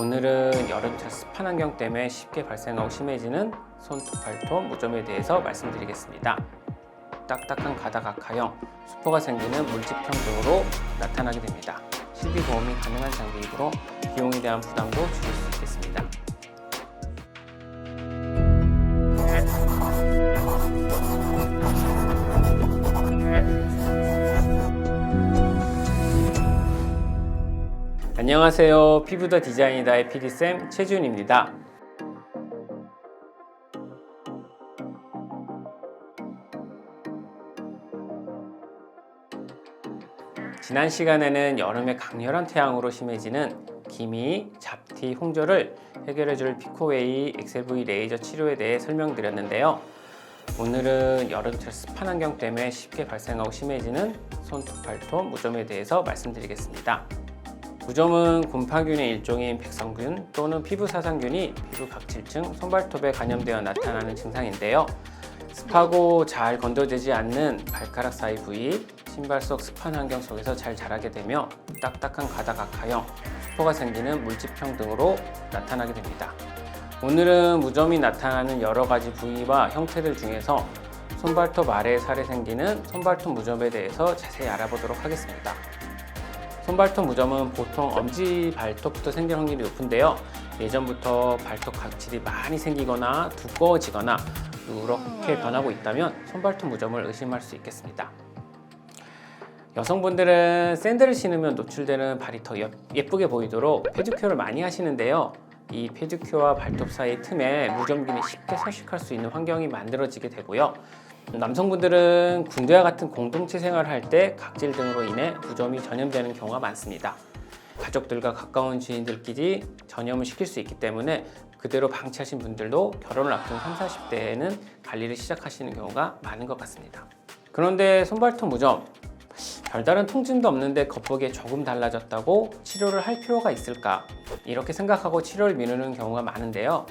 오늘은 여름철 습한 환경 때문에 쉽게 발생하고 심해지는 손톱, 발톱, 무좀에 대해서 말씀드리겠습니다. 딱딱한 악화형, 수포가 생기는 물집형 등으로 나타나게 됩니다. 실비 보험이 가능한 장비이므로 비용에 대한 부담도 줄일 수 있겠습니다. 안녕하세요. 피부더 디자인이다의 PD쌤 최준입니다. 지난 시간에는 여름에 강렬한 태양으로 심해지는 기미, 잡티, 홍조를 해결해줄 피코웨이 엑셀V 레이저 치료에 대해 설명드렸는데요. 오늘은 여름철 습한 환경 때문에 쉽게 발생하고 심해지는 손톱, 발톱, 무좀에 대해서 말씀드리겠습니다. 무좀은 곰팡균의 일종인 백성균 또는 피부사상균이 피부 각질층, 손발톱에 감염되어 나타나는 증상인데요. 습하고 잘 건조되지 않는 발가락 사이 부위, 신발 속 습한 환경 속에서 잘 자라게 되며 딱딱한 가닥 악화형, 수포가 생기는 물집형 등으로 나타나게 됩니다. 오늘은 무좀이 나타나는 여러 가지 부위와 형태들 중에서 손발톱 아래 살에 생기는 손발톱 무좀에 대해서 자세히 알아보도록 하겠습니다. 손발톱 무좀은 보통 엄지 발톱부터 생길 확률이 높은데요. 예전부터 발톱 각질이 많이 생기거나 두꺼워지거나 누렇게 변하고 있다면 손발톱 무좀을 의심할 수 있겠습니다. 여성분들은 샌들을 신으면 노출되는 발이 더 예- 예쁘게 보이도록 페디큐어를 많이 하시는데요. 이 페디큐어와 발톱 사이 틈에 무좀균이 쉽게 서식할 수 있는 환경이 만들어지게 되고요. 남성분들은 군대와 같은 공동체 생활을 할 때 각질 등으로 인해 무좀이 전염되는 경우가 많습니다. 가족들과 가까운 지인들끼리 전염을 시킬 수 있기 때문에 그대로 방치하신 분들도 결혼을 앞둔 30, 40대에는 관리를 시작하시는 경우가 많은 것 같습니다. 그런데 손발톱 무좀 별다른 통증도 없는데 겉보기에 조금 달라졌다고 치료를 할 필요가 있을까? 이렇게 생각하고 치료를 미루는 경우가 많은데요.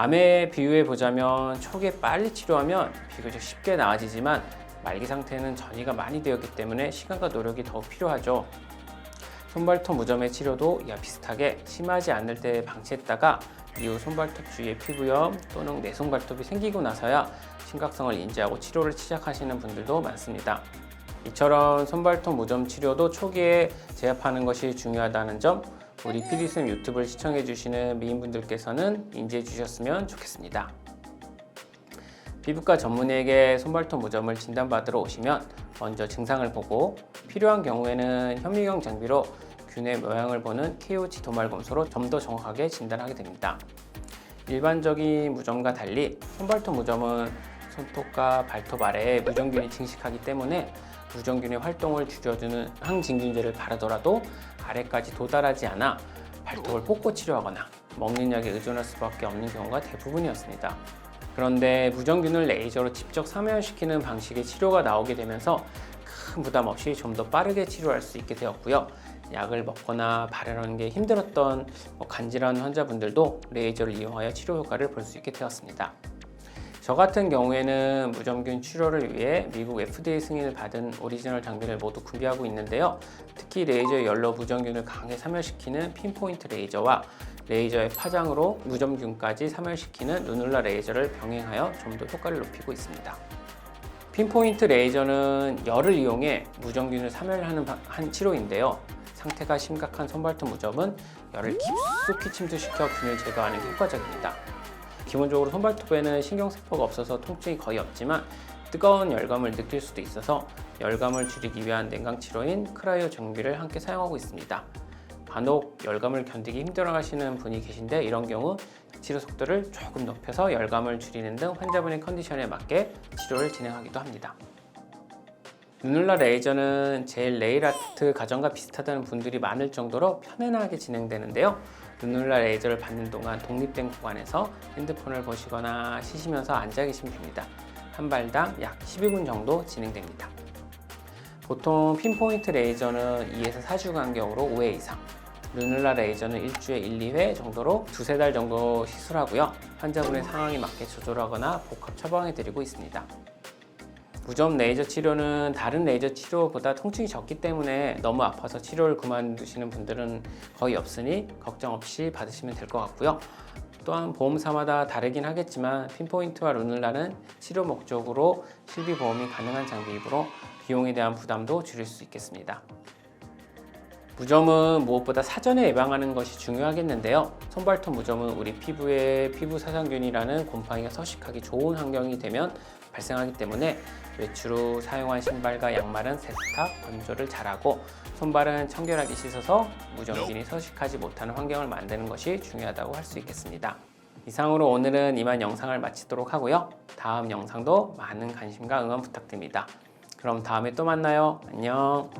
암에 비유해 보자면 초기에 빨리 치료하면 비교적 쉽게 나아지지만 말기 상태는 전이가 많이 되었기 때문에 시간과 노력이 더욱 필요하죠. 손발톱 무좀의 치료도 이와 비슷하게 심하지 않을 때 방치했다가 이후 손발톱 주위에 피부염 또는 내 손발톱이 생기고 나서야 심각성을 인지하고 치료를 시작하시는 분들도 많습니다. 이처럼 손발톱 무좀 치료도 초기에 제압하는 것이 중요하다는 점 우리 PD쌤 유튜브를 시청해 주시는 미인분들께서는 인지해 주셨으면 좋겠습니다. 피부과 전문의에게 손발톱 무좀을 진단받으러 오시면 먼저 증상을 보고 필요한 경우에는 현미경 장비로 균의 모양을 보는 KOG 도말 검소로 좀 더 정확하게 진단하게 됩니다. 일반적인 무좀과 달리 손발톱 무좀은 손톱과 발톱 아래에 무좀균이 증식하기 때문에 무좀균의 활동을 줄여주는 항진균제를 바르더라도 아래까지 도달하지 않아 발톱을 뽑고 치료하거나 먹는 약에 의존할 수밖에 없는 경우가 대부분이었습니다. 그런데 무정균을 레이저로 직접 사면시키는 방식의 치료가 나오게 되면서 큰 부담 없이 좀 더 빠르게 치료할 수 있게 되었고요. 약을 먹거나 바르는 게 힘들었던 뭐 간질환 환자분들도 레이저를 이용하여 치료 효과를 볼 수 있게 되었습니다. 저 같은 경우에는 무정균 치료를 위해 미국 FDA 승인을 받은 오리지널 장비를 모두 구비하고 있는데요. 특히 레이저 열로 무정균을 강하게 사멸시키는 핀포인트 레이저와 레이저의 파장으로 무정균까지 사멸시키는 루눌라 레이저를 병행하여 좀 더 효과를 높이고 있습니다. 핀포인트 레이저는 열을 이용해 무정균을 사멸하는 바- 한 치료인데요. 상태가 심각한 손발톱 무좀은 열을 깊숙이 침투시켜 균을 제거하는 게 효과적입니다. 기본적으로 손발톱에는 신경세포가 없어서 통증이 거의 없지만 뜨거운 열감을 느낄 수도 있어서 열감을 줄이기 위한 냉각 치료인 크라이오 정비를 함께 사용하고 있습니다. 간혹 열감을 견디기 힘들어 하시는 분이 계신데 이런 경우 치료 속도를 조금 높여서 열감을 줄이는 등 환자분의 컨디션에 맞게 치료를 진행하기도 합니다. 누눌라 레이저는 제일 네일 아트 과정과 비슷하다는 분들이 많을 정도로 편안하게 진행되는데요. 누눌라 레이저를 받는 동안 독립된 구간에서 핸드폰을 보시거나 쉬시면서 앉아 계시면 됩니다. 한 발당 약 12분 정도 진행됩니다. 보통 핀포인트 레이저는 2에서 4주 간격으로 5회 이상, 루눌라 레이저는 일주에 1, 2회 정도로 두세 달 정도 시술하고요. 환자분의 상황에 맞게 조절하거나 복합 처방해 드리고 있습니다. 무점 레이저 치료는 다른 레이저 치료보다 통증이 적기 때문에 너무 아파서 치료를 그만두시는 분들은 거의 없으니 걱정 없이 받으시면 될 것 같고요. 또한 보험사마다 다르긴 하겠지만 핀포인트와 루눌라는 치료 목적으로 실비 보험이 가능한 장비이므로 비용에 대한 부담도 줄일 수 있겠습니다. 무점은 무엇보다 사전에 예방하는 것이 중요하겠는데요. 손발톱 무점은 우리 피부에 피부 사상균이라는 곰팡이가 서식하기 좋은 환경이 되면 발생하기 때문에 외출 후 사용한 신발과 양말은 세탁, 건조를 잘하고 손발은 청결하게 씻어서 무좀균이 서식하지 못하는 환경을 만드는 것이 중요하다고 할 수 있겠습니다. 이상으로 오늘은 이만 영상을 마치도록 하고요. 다음 영상도 많은 관심과 응원 부탁드립니다. 그럼 다음에 또 만나요. 안녕.